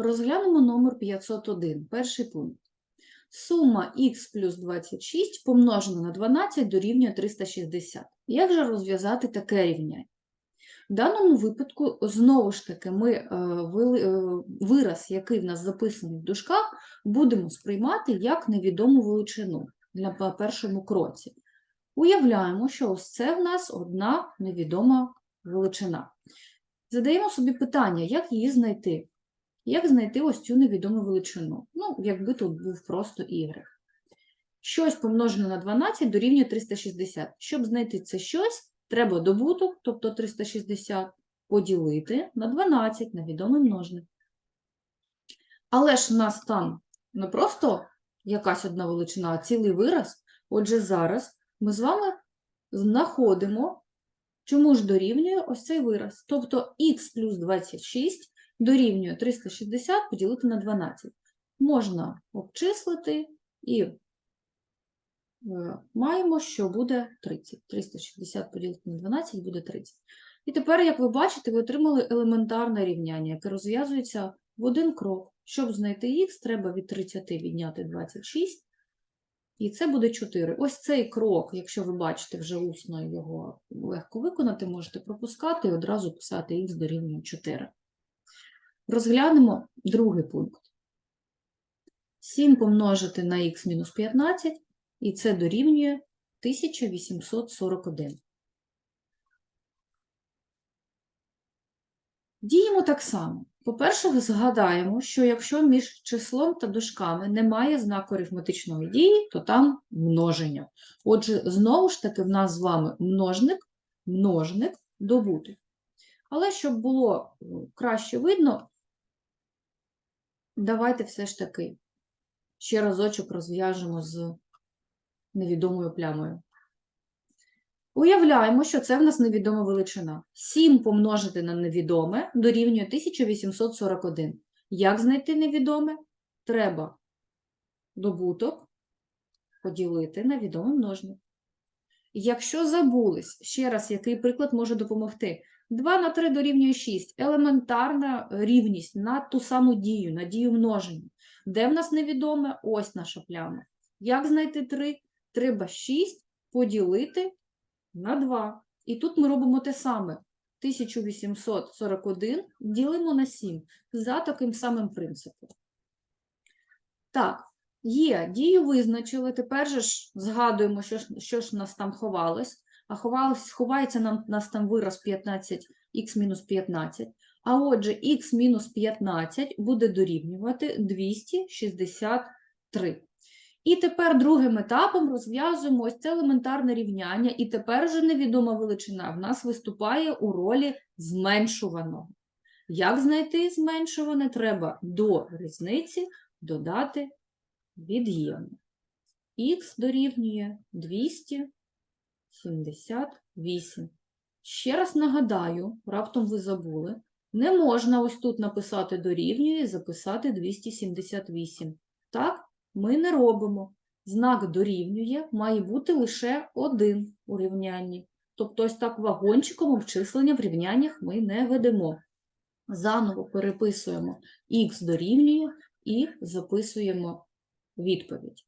Розглянемо номер 501, перший пункт. Сума х плюс 26 помножена на 12 дорівнює 360. Як же розв'язати таке рівняння? В даному випадку, знову ж таки, ми е, е, вираз, який в нас записаний в дужках, будемо сприймати як невідому величину для по- першому кроці. Уявляємо, що ось це в нас одна невідома величина. Задаємо собі питання, як її знайти? Як знайти ось цю невідому величину? Ну, якби тут був просто y. Щось помножене на 12 дорівнює 360. Щоб знайти це щось, треба добуток, тобто 360, поділити на 12 на відомий множник. Але ж у нас там не просто якась одна величина, а цілий вираз. Отже, зараз ми з вами знаходимо, чому ж дорівнює ось цей вираз. Тобто х плюс 26 дорівнює 360 поділити на 12. Можна обчислити і е, маємо, що буде 30. 360 поділити на 12 буде 30. І тепер, як ви бачите, ви отримали елементарне рівняння, яке розв'язується в один крок. Щоб знайти х, треба від 30 відняти 26, і це буде 4. Ось цей крок, якщо ви бачите вже усно його легко виконати, можете пропускати і одразу писати х дорівнює 4. Розглянемо другий пункт. 7 помножити на х мінус 15, і це дорівнює 1841. Діємо так само. По-перше, згадаємо, що якщо між числом та дужками немає знаку арифметичної дії, то там множення. Отже, знову ж таки, в нас з вами множник, множник, добуток. Але щоб було е, краще видно, давайте все ж таки ще разочок розв'яжемо з невідомою плямою. Уявляємо, що це в нас невідома величина. 7 помножити на невідоме дорівнює 1841. Як знайти невідоме? Треба добуток поділити на відомий множник. Якщо забулись, ще раз, який приклад може допомогти? 2 на 3 дорівнює 6. Елементарна рівність на ту саму дію, на дію множення. Де в нас невідоме? Ось наша пляма. Як знайти 3? Треба 6 поділити на 2. І тут ми робимо те саме. 1841 ділимо на 7 за таким самим принципом. Так, є, дію визначили, тепер же ж згадуємо, що ж, що ж нас там ховалось. А ховалось, ховається нам нас там вираз 15, х мінус 15. А отже, х мінус 15 буде дорівнювати 263. І тепер другим етапом розв'язуємо ось це елементарне рівняння, і тепер вже невідома величина в нас виступає у ролі зменшуваного. Як знайти зменшуване? Треба до різниці додати від'ємне. Х дорівнює 278. Ще раз нагадаю, раптом ви забули, не можна ось тут написати дорівнює і записати 278. Так? ми не робимо. Знак дорівнює має бути лише один у рівнянні. Тобто ось так вагончиком обчислення в рівняннях ми не ведемо. Заново переписуємо х дорівнює і записуємо відповідь.